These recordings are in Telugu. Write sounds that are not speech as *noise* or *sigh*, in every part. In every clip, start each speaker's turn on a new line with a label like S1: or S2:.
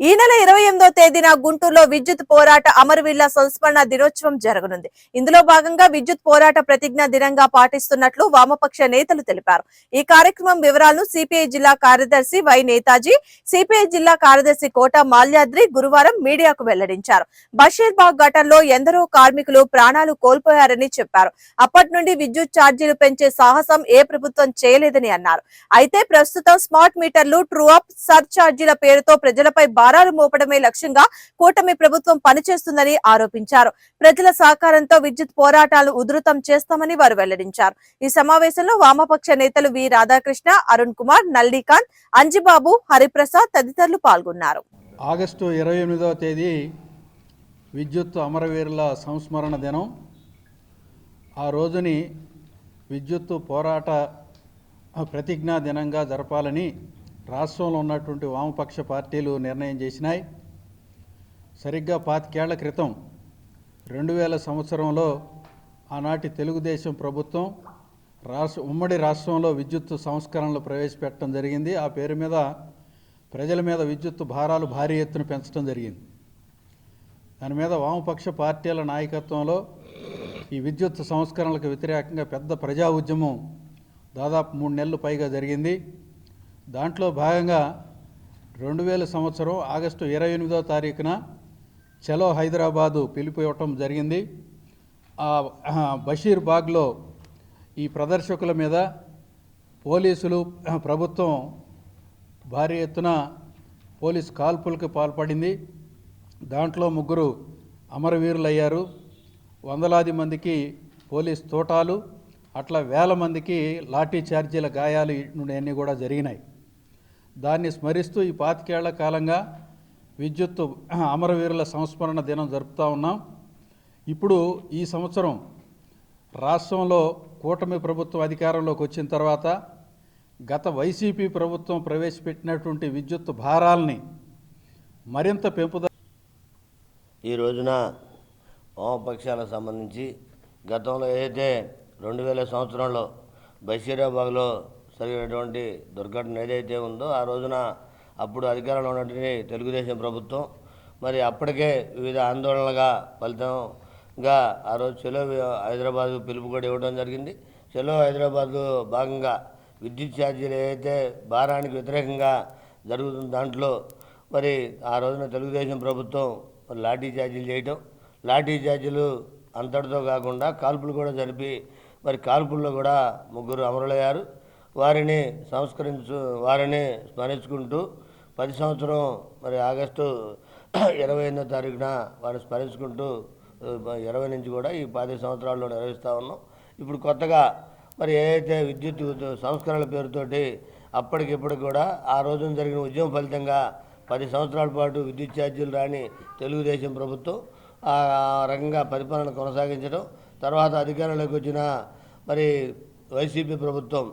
S1: ఈ నెల ఇరవై ఎనిమిదో తేదీన గుంటూరులో విద్యుత్ పోరాట అమరవీరుల సంస్మరణ దినోత్సవం జరగనుంది. ఇందులో భాగంగా విద్యుత్ పోరాట ప్రతిజ్ఞ దినంగా పాటిస్తున్నట్లు వామపక్ష నేతలు తెలిపారు. ఈ కార్యక్రమం వివరాలను సిపిఐ జిల్లా కార్యదర్శి వై నేతాజీ సిపిఐ జిల్లా కార్యదర్శి కోట మాల్యాద్రి గురువారం మీడియాకు వెల్లడించారు. బషీర్బాగ్ ఘటనలో ఎందరో కార్మికులు ప్రాణాలు కోల్పోయారని చెప్పారు. అప్పటి నుండి విద్యుత్ ఛార్జీలు పెంచే సాహసం ఏ ప్రభుత్వం చేయలేదని అన్నారు. అయితే ప్రస్తుతం స్మార్ట్ మీటర్లు ట్రూ అప్ సర్ ఛార్జీల పేరుతో ప్రజలపై భారాలు మోపడమే లక్ష్యంగా కూటమి ప్రభుత్వం పనిచేస్తుందని ఆరోపించారు. ప్రజల సహకారంతో విద్యుత్ పోరాటాలు ఉధృతం చేస్తామని వారు వెల్లడించారు. ఈ సమావేశంలో వామపక్ష నేతలు వి రాధాకృష్ణ అరుణ్ కుమార్ నల్లికాంత్ అంజిబాబు హరిప్రసాద్ తదితరులు పాల్గొన్నారు.
S2: ఆగస్టు ఇరవై ఎనిమిదవ తేదీ విద్యుత్ అమరవీరుల సంస్మరణ దినం. ఆ రోజుని విద్యుత్ పోరాట ప్రతిజ్ఞా దినంగా జరపాలని రాష్ట్రంలో ఉన్నటువంటి వామపక్ష పార్టీలు నిర్ణయం చేసినాయి. సరిగ్గా పాతికేళ్ళ క్రితం రెండు వేల సంవత్సరంలో ఆనాటి తెలుగుదేశం ప్రభుత్వం రాష్ట్ర ఉమ్మడి రాష్ట్రంలో విద్యుత్ సంస్కరణలు ప్రవేశపెట్టడం జరిగింది. ఆ పేరు మీద ప్రజల మీద విద్యుత్ భారాలు భారీ ఎత్తున పెంచడం జరిగింది. దాని మీద వామపక్ష పార్టీల నాయకత్వంలో ఈ విద్యుత్ సంస్కరణలకు వ్యతిరేకంగా పెద్ద ప్రజా ఉద్యమం దాదాపు మూడు నెలలు పైగా జరిగింది. దాంట్లో భాగంగా రెండు వేల సంవత్సరం ఆగస్టు ఇరవై ఎనిమిదో తారీఖున చలో హైదరాబాదు పిలుపు ఇవ్వటం జరిగింది. ఆ బషీర్ బాగ్లో ఈ ప్రదర్శకుల మీద పోలీసులు ప్రభుత్వం భారీ ఎత్తున పోలీస్ కాల్పులకు పాల్పడింది. దాంట్లో ముగ్గురు అమరవీరులయ్యారు. వందలాది మందికి పోలీస్ తోటాలు అట్లా వేల మందికి లాఠీ ఛార్జీల గాయాలు అన్నీ కూడా జరిగినాయి. దాన్ని స్మరిస్తూ ఈ పాతికేళ్ళ కాలంగా విద్యుత్ *clears throat* అమరవీరుల సంస్మరణ దినం జరుపుతూ ఉన్నాం. ఇప్పుడు ఈ సంవత్సరం రాష్ట్రంలో కూటమి ప్రభుత్వం అధికారంలోకి వచ్చిన తర్వాత గత వైసీపీ ప్రభుత్వం ప్రవేశపెట్టినటువంటి విద్యుత్ భారాల్ని మరింత పెంపుద
S3: ఈ రోజున వామపక్షాలకు సంబంధించి గతంలో ఏదైతే రెండు వేల సంవత్సరంలో బషీరాబాద్లో జరిగినటువంటి దుర్ఘటన ఏదైతే ఉందో ఆ రోజున అప్పుడు అధికారంలో ఉన్నటువంటి తెలుగుదేశం ప్రభుత్వం మరి అప్పటికే వివిధ ఆందోళనలుగా ఫలితంగా ఆ రోజు చెలో హైదరాబాద్ పిలుపు కూడా ఇవ్వడం జరిగింది. చెలో హైదరాబాద్ భాగంగా విద్యుత్ ఛార్జీలు ఏదైతే భారానికి వ్యతిరేకంగా జరుగుతున్న దాంట్లో మరి ఆ రోజున తెలుగుదేశం ప్రభుత్వం మరి లాఠీ ఛార్జీలు చేయటం లాఠీ ఛార్జీలు అంతటితో కాకుండా కాల్పులు కూడా జరిపి మరి కాల్పుల్లో కూడా ముగ్గురు అమరులయ్యారు. వారిని సంస్కరించు వారిని స్మరించుకుంటూ పది సంవత్సరం మరి ఆగస్టు ఇరవై ఎనిమిదో తారీఖున వారిని స్మరించుకుంటూ ఇరవై నుంచి కూడా ఈ పది సంవత్సరాల్లో నిర్వహిస్తూ ఉన్నాం. ఇప్పుడు కొత్తగా మరి ఏదైతే విద్యుత్ సంస్కరణల పేరుతోటి అప్పటికిప్పటికి కూడా ఆ రోజున జరిగిన ఉద్యమం ఫలితంగా పది సంవత్సరాల పాటు విద్యుత్ ఛార్జీలు రాని తెలుగుదేశం ప్రభుత్వం ఆ రకంగా పరిపాలన కొనసాగించడం తర్వాత అధికారంలోకి వచ్చిన మరి వైసీపీ ప్రభుత్వం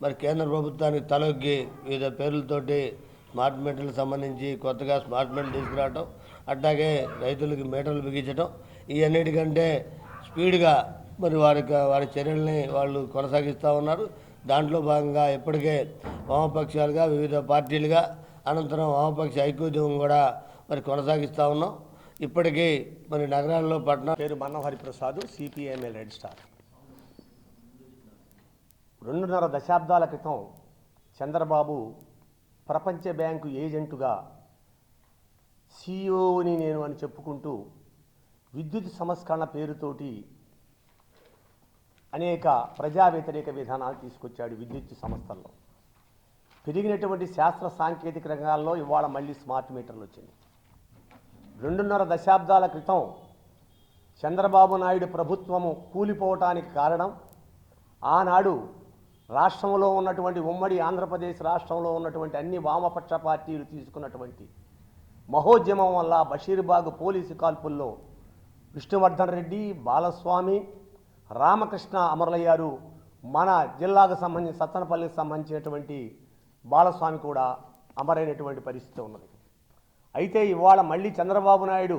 S3: మరి కేంద్ర ప్రభుత్వానికి తలొగ్గి వివిధ పేర్లతోటి స్మార్ట్ మీటర్లకు సంబంధించి కొత్తగా స్మార్ట్ మీటర్లు తీసుకురావటం అట్లాగే రైతులకి మీటర్లు బిగించడం ఇవన్నిటికంటే స్పీడ్గా మరి వారి వారి చర్యల్ని వాళ్ళు కొనసాగిస్తూ ఉన్నారు. దాంట్లో భాగంగా ఇప్పటికే వామపక్షాలుగా వివిధ పార్టీలుగా అనంతరం వామపక్ష ఐక్యోద్యమం కూడా మరి కొనసాగిస్తూ ఉన్నాం. ఇప్పటికీ మరి నగరాల్లో పట్టణ
S4: పేరు Mannam Hariprasad CPML red star రెండున్నర దశాబ్దాల క్రితం చంద్రబాబు ప్రపంచ బ్యాంకు ఏజెంటుగా సిఇఓని నేను అని చెప్పుకుంటూ విద్యుత్ సంస్కరణ పేరుతోటి అనేక ప్రజా వ్యతిరేక విధానాలు తీసుకొచ్చాడు విద్యుత్ సంస్థల్లో. పెరిగినటువంటి శాస్త్ర సాంకేతిక రంగాల్లో ఇవాళ మళ్ళీ స్మార్ట్ మీటర్లు వచ్చింది. రెండున్నర దశాబ్దాల క్రితం చంద్రబాబు నాయుడు ప్రభుత్వము కూలిపోవటానికి కారణం ఆనాడు రాష్ట్రంలో ఉన్నటువంటి ఉమ్మడి ఆంధ్రప్రదేశ్ రాష్ట్రంలో ఉన్నటువంటి అన్ని వామపక్ష పార్టీలు తీసుకున్నటువంటి మహోద్యమం వల్ల బషీర్బాగ్ పోలీసు కాల్పుల్లో విష్ణువర్ధన్ రెడ్డి బాలస్వామి రామకృష్ణ అమరలయ్యారు మన జిల్లాకు సంబంధించి సత్తనపల్లికి సంబంధించినటువంటి బాలస్వామి కూడా అమరైనటువంటి పరిస్థితి ఉన్నది. అయితే ఇవాళ మళ్ళీ చంద్రబాబు నాయుడు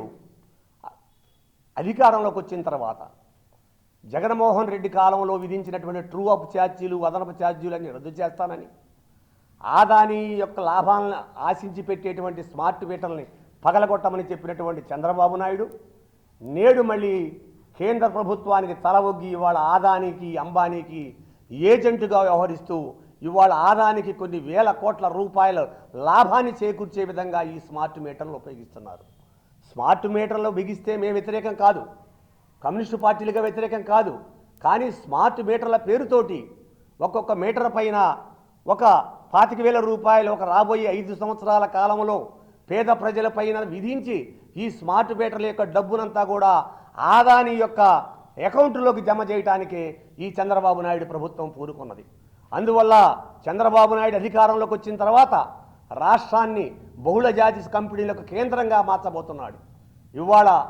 S4: అధికారంలోకి వచ్చిన తర్వాత జగన్మోహన్ రెడ్డి కాలంలో విధించినటువంటి ట్రూ అప్ ఛార్జీలు అదనపు ఛార్జీలన్నీ రద్దు చేస్తానని. ఆదాని యొక్క లాభాలను ఆశించి పెట్టేటువంటి స్మార్ట్ మీటర్ని పగలగొట్టమని చెప్పినటువంటి చంద్రబాబు నాయుడు నేడు మళ్ళీ కేంద్ర ప్రభుత్వానికి తల ఒగ్గి ఇవాళ ఆదానికి అంబానీకి ఏజెంటుగా వ్యవహరిస్తూ ఇవాళ ఆదానికి కొన్ని వేల కోట్ల రూపాయల లాభాన్ని చేకూర్చే విధంగా ఈ స్మార్ట్ మీటర్లు ఉపయోగిస్తున్నారు. స్మార్ట్ మీటర్లు బిగిస్తే మేము వ్యతిరేకం కాదు. కమ్యూనిస్టు పార్టీలుగా వ్యతిరేకం కాదు. కానీ స్మార్ట్ మీటర్ల పేరుతోటి ఒక్కొక్క మీటర్ పైన ఒక పాతిక వేల రూపాయలు ఒక రాబోయే ఐదు సంవత్సరాల కాలంలో పేద ప్రజలపైన విధించి ఈ స్మార్ట్ మీటర్ల యొక్క డబ్బునంతా కూడా ఆదాని యొక్క అకౌంట్లోకి జమ చేయటానికి ఈ చంద్రబాబు నాయుడు ప్రభుత్వం పూనుకున్నది. అందువల్ల చంద్రబాబు నాయుడు అధికారంలోకి వచ్చిన తర్వాత రాష్ట్రాన్ని బహుళ జాతి కంపెనీలకు కేంద్రంగా మార్చబోతున్నాడు. ఇవాళ